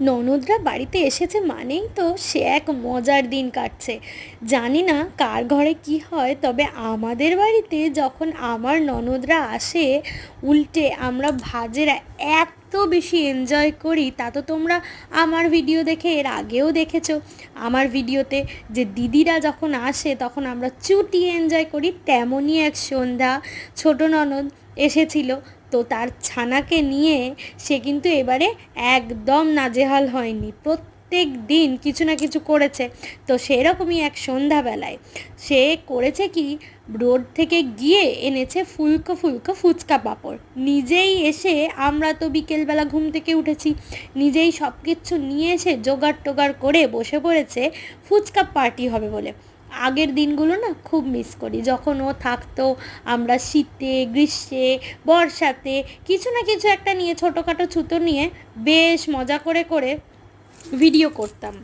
ননদরা বাড়িতে এসেছে মানেই তো সে এক মজার দিন কাটছে। জানি না কার ঘরে কি হয়, তবে আমাদের বাড়িতে যখন আমার ননদরা আসে, উল্টে আমরা ভাজেরা এত বেশি এনজয় করি, তা তো তোমরা আমার ভিডিও দেখে এর আগেও দেখেছ। আমার ভিডিওতে যে দিদিরা যখন আসে, তখন আমরা চুটিয়ে এনজয় করি, তেমনই এক সন্ধ্যা ছোট ননদ এসেছিল। তো তার ছানাকে নিয়ে সে কিন্তু এবারে একদম নাজেহাল হয়নি। প্রত্যেক দিন কিছু না কিছু করেছে। তো সেরকমই এক সন্ধ্যাবেলায় সে করেছে কি, রোড থেকে গিয়ে এনেছে ফুলকো ফুলকো ফুচকা পাঁপড়। নিজেই এসে আমরা তো বিকেলবেলা ঘুম থেকে উঠেছি। নিজেই সব কিছু নিয়ে এসে জোগাড় টোগাড় করে বসে পড়েছে, ফুচকা পার্টি হবে বলে। আগের দিনগুলো না খুব মিস করি। যখন ও থাকতো, আমরা শীতে, গ্রীষ্মে, বর্ষাতে কিছু না কিছু একটা নিয়ে, ছোটোখাটো ছুতো নিয়ে বেশ মজা করে করে ভিডিও করতাম।